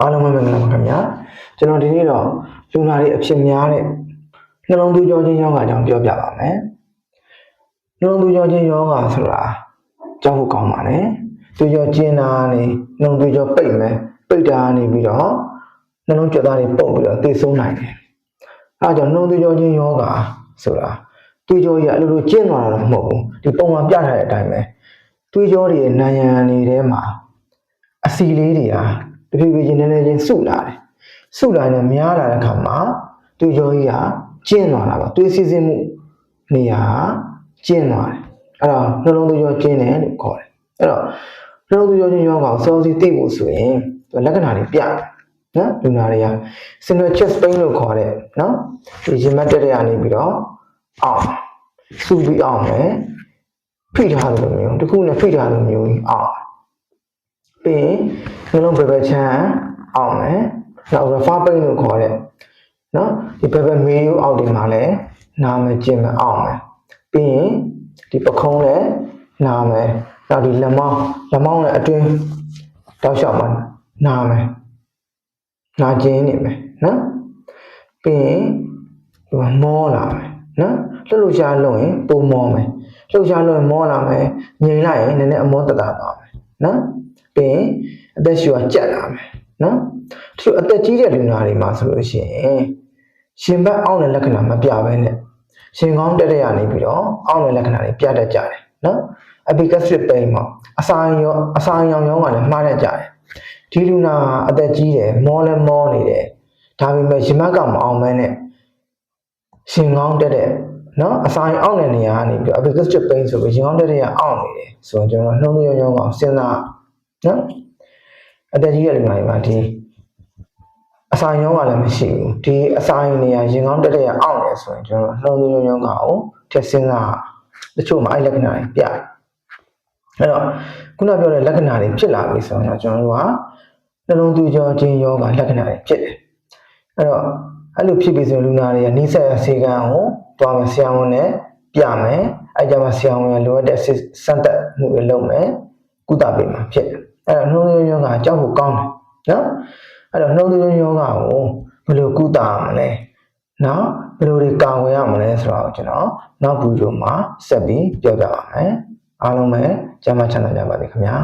အားလုံးပဲမင်္ဂလာပါခင်ဗျာကျွန်တော်ဒီနေ့တော့လူနာတွေအဖြစ်များတဲ့နှလုံးသွေးကြောချင်းယောဂအကြောင်းပြောပြပါမယ်နှလုံးသွေးကြောချင်းယောဂဆိုတာကြောက်ဖို့ကောင်းပါတယ်သွေးကြောကျဉ်းတာနေနှလုံးသွေးကြောပိတ်မယ်ပိတ်တာနေပြီးတော့နှလုံးကြွက်သားတွေပုတ်ပြီးတော့သေဆုံးနိုင်တယ်အဲဒါကြောင့်နှလုံးသွေးကြောချင်းယောဂဆိုတာသွေးကြောကြီးကအလိုလိုကျဉ်းသွားတာတော့မဟုတ်ဘူးဒီပုံမှန်ပြထားတဲ့အတိုင်းပဲသွေးကြောတွေရဲ့နာယံနေထဲမှာအစီလေးတွေဟာ တဖြည်းဖြည်းချင်းနည်းနည်းချင်းစုလာတယ်စုလာရင်များလာတဲ့အခါမှာသူရောကြီးဟာကျင်းသွားတာပါသွေးစီးဆင်းမှုနေရာကျင်းသွားတယ်အဲ့တော့နှလုံးသွေးရောကျင်းတယ်လို့ခေါ်တယ်အဲ့တော့နှလုံးသွေးရောချင်းရောကောင်စောစီသိဖို့ဆိုရင်သူလက္ခဏာတွေပြတယ်နော်လူနာတွေက single chest pain လို့ခေါ်တဲ့နော်ဒီရင်မတက်တဲ့ကနေပြီးတော့အောင်စုပြီးအောင်မယ်ဖိထားတယ်လို့မျိုးတစ်ခုနဲ့ဖိထားတယ်လို့မျိုးကြီးအောင် ပြီးရင်နှလုံးဘယ်ဘက်ချမ်းအောင်မယ်နောက် refer pain လို့ခေါ်တဲ့နော်ဒီဘယ်ဘက်မေးရိုးအောက်ဒီမှာလည်းနာမကျင်မအောင်မယ်ပြီးရင်ဒီပခုံးလည်းနာမယ်နောက်ဒီလက်မောင်းလက်မောင်းလည်းအတွင်းတောက်လျှောက်မှာနာမယ်နာကျင်နေမယ်နော်ပြီးရင်ဒီမှာမောလာမယ်နော်လှုပ်လှုပ်ရှားလုပ်ရင်ပုံမောမယ်လှုပ်ရှားလုပ်ရင်မောလာမယ်ငြိမ်လိုက်ရင်နည်းနည်းအမောတတာပါမယ်နော်ပြီး ရင်အသက်ရှူကကြက်လာမယ်နော်သူအသက်ကြီးတဲ့လူနာတွေမှာဆိုလို့ရှိရင်ရှင်ဘက်အောင့်တဲ့လက္ခဏာမပြဘဲနဲ့ရှင်ကောင်းတက်တဲ့ရနေပြီးတော့အောင့်တဲ့လက္ခဏာတွေပြတတ်ကြတယ်နော် epigastric pain မှာအစာရောအစာရောင်ရောင်းကလည်းမှားတတ်ကြတယ်ဒီလူနာအသက်ကြီးတယ်မောလဲမောနေတယ်ဒါပေမဲ့ရှင်ဘက်ကမအောင်မဲနဲ့ရှင်ကောင်းတက်တဲ့နော်အစာရောင်အောင့်တဲ့နေရာကနေပြီးတော့ epigastric pain ဆိုပြီးရှင်ကောင်းတက်တဲ့ရအောင့်နေတယ်ဆိုရင်ကျွန်တော်နှုံးသွင်းရောင်းကောင်စဉ်းစား နော်အသက်ကြီးရလူနာတွေမှာဒီအစာရောကလည်းမရှိဘူးဒီအစာရင်နေရရင်ကောင်းတက်တဲ့ရအောင်တယ်ဆိုရင်ကျွန်တော်နှလုံးသွင်းရောကကိုထက်စင်းတာတချို့မှာအဲ့လက္ခဏာတွေပြတယ်အဲ့တော့ခုနပြောတဲ့လက္ခဏာတွေဖြစ်လာပြီဆိုရင်တော့ကျွန်တော်တို့ကနှလုံးသွင်းကြောခြင်းယောဂလက္ခဏာတွေဖြစ်တယ်အဲ့တော့အဲ့လိုဖြစ်ပြီဆိုရင်လူနာတွေကနှိစက်ရစေကံကိုတွားမယ်ဆရာဝန်နဲ့ပြမယ်အဲ့ကြမှာဆရာဝန်ကလိုအပ်တဲ့စမ်းသပ်မှုတွေလုပ်မယ်ကုသပေးမှာဖြစ်တယ် အဲ့တော့နှလုံးသွင်းယောဂအကြောက်ဖို့ကောင်းတယ်နော်အဲ့တော့နှလုံးသွင်းယောဂကိုဘယ်လိုကုသရမလဲနော်ဘယ်လိုတွေကာဝယ်ရမလဲဆိုတော့ကျွန်တော်နောက်ဗီဒီယိုမှာဆက်ပြီးပြောပြပါမယ်အားလုံးပဲကျမ်းမချမ်းသာကြပါစေခင်ဗျာ